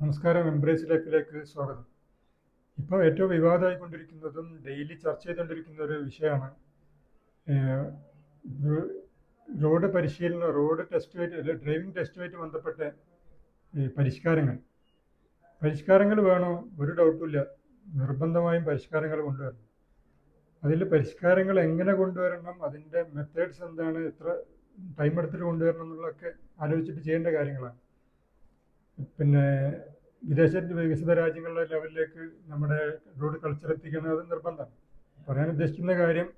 നമസ്കാരം എംബ്രേസ് ലൈഫിലേക്ക് സ്വാഗതം. ഇപ്പോൾ ഏറ്റവും വിവാദമായിക്കൊണ്ടിരിക്കുന്നതും ഡെയിലി ചർച്ച ചെയ്തുകൊണ്ടിരിക്കുന്ന ഒരു വിഷയമാണ്. റോഡ് പരിശീലനം റോഡ് ടെസ്റ്റുമായിട്ട് ഡ്രൈവിംഗ് ടെസ്റ്റുമായിട്ട് ബന്ധപ്പെട്ട പരിഷ്കാരങ്ങൾ. പരിഷ്കാരങ്ങൾ വേണോ? ഒരു ഡൗട്ടുമില്ല നിർബന്ധമായും പരിഷ്കാരങ്ങൾ കൊണ്ടുവരണം. അതിൽ പരിഷ്കാരങ്ങൾ എങ്ങനെ കൊണ്ടുവരണം? അതിന്റെ മെത്തേഡ്സ് എന്താണ്? എത്ര ടൈം എടുത്തിട്ട് കൊണ്ടുവരണം? എന്നുള്ളതൊക്കെ ആലോചിച്ചിട്ട് ചെയ്യേണ്ട കാര്യങ്ങളാണ്. പിന്നെ വിദേശ വികസിത രാജ്യങ്ങളുടെ ലെവലിലേക്ക് നമ്മുടെ റോഡ് കൾച്ചർ എത്തിക്കുന്നത് നിർബന്ധമാണ്. പറയാൻ ഉദ്ദേശിക്കുന്ന കാര്യം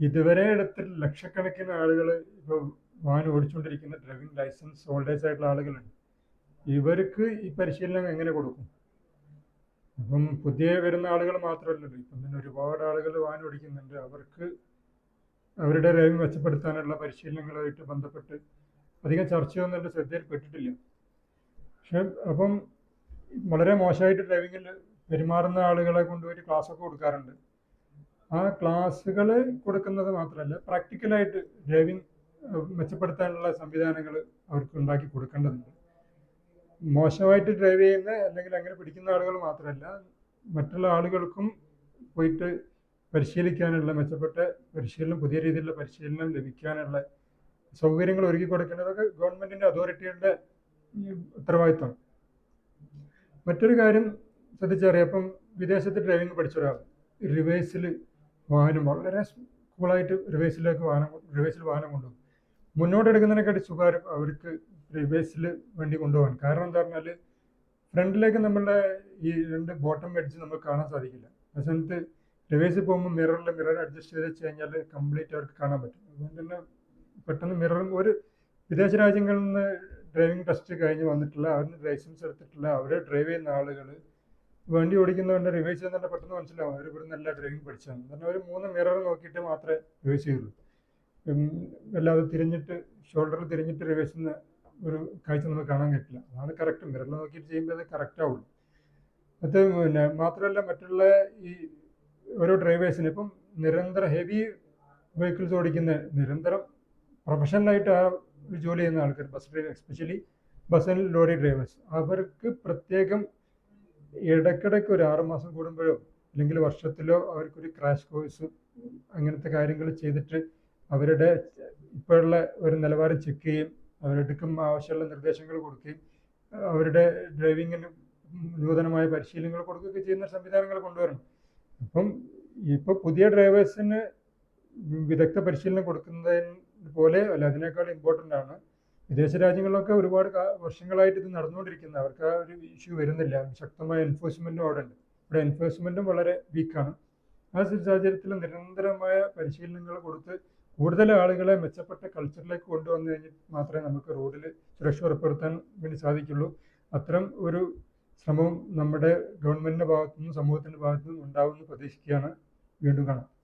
ഇതുവരെ എടുത്ത് ലക്ഷക്കണക്കിന് ആളുകൾ ഇപ്പോൾ വാഹനം ഓടിച്ചുകൊണ്ടിരിക്കുന്ന ഡ്രൈവിംഗ് ലൈസൻസ് ഹോൾഡേഴ്സ് ആയിട്ടുള്ള ആളുകളുണ്ട്. ഇവർക്ക് ഈ പരിശീലനം എങ്ങനെ കൊടുക്കും? അപ്പം പുതിയ വരുന്ന ആളുകൾ മാത്രമല്ലല്ലോ ഇപ്പം തന്നെ ഒരുപാട് ആളുകൾ വാഹനം ഓടിക്കുന്നുണ്ട്. അവർക്ക് അവരുടെ ഡ്രൈവിംഗ് മെച്ചപ്പെടുത്താനുള്ള പരിശീലനങ്ങളുമായിട്ട് ബന്ധപ്പെട്ട് അധികം ചർച്ചയൊന്നും എന്റെ ശ്രദ്ധയിൽപ്പെട്ടിട്ടില്ല പക്ഷെ അപ്പം വളരെ മോശമായിട്ട് ഡ്രൈവിങ്ങിൽ പെരുമാറുന്ന ആളുകളെ കൊണ്ടുപോയിട്ട് ക്ലാസ്സൊക്കെ കൊടുക്കാറുണ്ട്. ആ ക്ലാസ്സുകൾ കൊടുക്കുന്നത് മാത്രമല്ല പ്രാക്ടിക്കലായിട്ട് ഡ്രൈവിംഗ് മെച്ചപ്പെടുത്താനുള്ള സംവിധാനങ്ങൾ അവർക്ക് ഉണ്ടാക്കി കൊടുക്കേണ്ടതുണ്ട്. മോശമായിട്ട് ഡ്രൈവ് ചെയ്യുന്ന അല്ലെങ്കിൽ അങ്ങനെ പിടിക്കുന്ന ആളുകൾ മാത്രമല്ല മറ്റുള്ള ആളുകൾക്കും പോയിട്ട് പരിശീലിക്കാനുള്ള മെച്ചപ്പെട്ട പരിശീലനം പുതിയ രീതിയിലുള്ള പരിശീലനം ലഭിക്കാനുള്ള സൗകര്യങ്ങൾ ഒരുക്കി കൊടുക്കേണ്ടതൊക്കെ ഗവൺമെന്റിന്റെ അതോറിറ്റിയുടെ ഈ ഉത്തരവാദിത്വം. മറ്റൊരു കാര്യം ശ്രദ്ധിച്ചറിയാം വിദേശത്ത് ഡ്രൈവിംഗ് പഠിച്ച ഒരാൾ റിവേഴ്സിൽ വാഹനം വളരെ കൂളായിട്ട് റിവേഴ്സിലേക്ക് വാഹനം റിവേഴ്സിൽ വാഹനം കൊണ്ടുപോകും മുന്നോട്ട് എടുക്കുന്നതിനെക്കാട്ടി സുഖകാരം അവർക്ക് റിവേഴ്സിൽ വേണ്ടി കൊണ്ടുപോകാൻ. കാരണം എന്താ പറഞ്ഞാൽ ഫ്രണ്ടിലേക്ക് നമ്മളുടെ ഈ രണ്ട് ബോട്ടം അടിച്ച് നമ്മൾ കാണാൻ സാധിക്കില്ല. ആ സമയത്ത് റിവേഴ്സിൽ പോകുമ്പോൾ മിററിൽ മിറർ അഡ്ജസ്റ്റ് ചെയ്ത് വെച്ച് കഴിഞ്ഞാൽ കംപ്ലീറ്റ് അവർക്ക് കാണാൻ പറ്റും. അതുകൊണ്ട് തന്നെ പെട്ടെന്ന് മിററും ഒരു വിദേശ രാജ്യങ്ങളിൽ നിന്ന് ഡ്രൈവിംഗ് ടെസ്റ്റ് കഴിഞ്ഞ് വന്നിട്ടുള്ള അവരിന് ലൈസൻസ് എടുത്തിട്ടുള്ള അവരെ ഡ്രൈവ് ചെയ്യുന്ന ആളുകൾ വണ്ടി ഓടിക്കുന്നതുകൊണ്ട് റിവേഴ്സ് ചെയ്യുന്ന തന്നെ പെട്ടെന്ന് മനസ്സിലാവും. അവർ ഇവിടെ നല്ല ഡ്രൈവിംഗ് പഠിച്ചാണ്. കാരണം അവർ മൂന്ന് മിറർ നോക്കിയിട്ട് മാത്രമേ റിവേഴ്സ് ചെയ്യുള്ളൂ. അല്ലാതെ തിരിഞ്ഞിട്ട് ഷോൾഡറിൽ തിരിഞ്ഞിട്ട് റിവേഴ്സ് ചെയ്യുന്ന ഒരു കാഴ്ച നമുക്ക് കാണാൻ പറ്റില്ല അതാണ് കറക്റ്റ് മിറർ നോക്കിയിട്ട് ചെയ്യുമ്പോൾ അത് കറക്റ്റ് ആവുള്ളൂ. അത് പിന്നെ മാത്രമല്ല മറ്റുള്ള ഈ ഓരോ ഡ്രൈവേഴ്സിന് ഇപ്പം നിരന്തരം ഹെവി വെഹിക്കിൾസ് ഓടിക്കുന്ന നിരന്തരം പ്രൊഫഷണലായിട്ട് ആ ജോലി ചെയ്യുന്ന ആൾക്കാർ bus driver especially bus and lorry drivers അവർക്ക് പ്രത്യേകം ഇടയ്ക്കിടയ്ക്ക് ഒരു ആറ് മാസം കൂടുമ്പോഴോ അല്ലെങ്കിൽ വർഷത്തിലോ അവർക്കൊരു ക്രാഷ് കോഴ്സ് അങ്ങനത്തെ കാര്യങ്ങൾ ചെയ്തിട്ട് അവരുടെ ഇപ്പോഴുള്ള ഒരു നിലവാരം ചെക്ക് ചെയ്യും അവരെടുക്കും ആവശ്യമുള്ള നിർദ്ദേശങ്ങൾ കൊടുക്കുകയും അവരുടെ ഡ്രൈവിങ്ങിന് നൂതനമായ പരിശീലനങ്ങൾ കൊടുക്കുകയൊക്കെ ചെയ്യുന്ന സംവിധാനങ്ങൾ കൊണ്ടുവരണം. അപ്പം ഇപ്പോൾ പുതിയ ഡ്രൈവേഴ്സിന് വിദഗ്ധ പരിശീലനം കൊടുക്കുന്നതിന് പോലെ അല്ല അതിനേക്കാൾ ഇമ്പോർട്ടന്റ് ആണ്. വിദേശ രാജ്യങ്ങളിലൊക്കെ ഒരുപാട് വർഷങ്ങളായിട്ട് ഇത് നടന്നുകൊണ്ടിരിക്കുന്നത് അവർക്ക് ആ ഒരു ഇഷ്യൂ വരുന്നില്ല. ശക്തമായ എൻഫോഴ്സ്മെന്റും അവിടെ ഉണ്ട്. ഇവിടെ എൻഫോഴ്സ്മെന്റും വളരെ വീക്കാണ് ആ സാഹചര്യത്തിൽ നിരന്തരമായ പരിശീലനങ്ങൾ കൊടുത്ത് കൂടുതൽ ആളുകളെ മെച്ചപ്പെട്ട കൾച്ചറിലേക്ക് കൊണ്ടുവന്നു കഴിഞ്ഞിട്ട് മാത്രമേ നമുക്ക് റോഡിൽ സുരക്ഷ ഉറപ്പുവരുത്താൻ വേണ്ടി സാധിക്കുള്ളൂ. അത്തരം ഒരു ശ്രമവും നമ്മുടെ ഗവൺമെന്റിന്റെ ഭാഗത്തുനിന്നും സമൂഹത്തിന്റെ ഭാഗത്തുനിന്നും ഉണ്ടാവുമെന്ന് പ്രതീക്ഷിക്കുകയാണ്. വീണ്ടും കാണാം.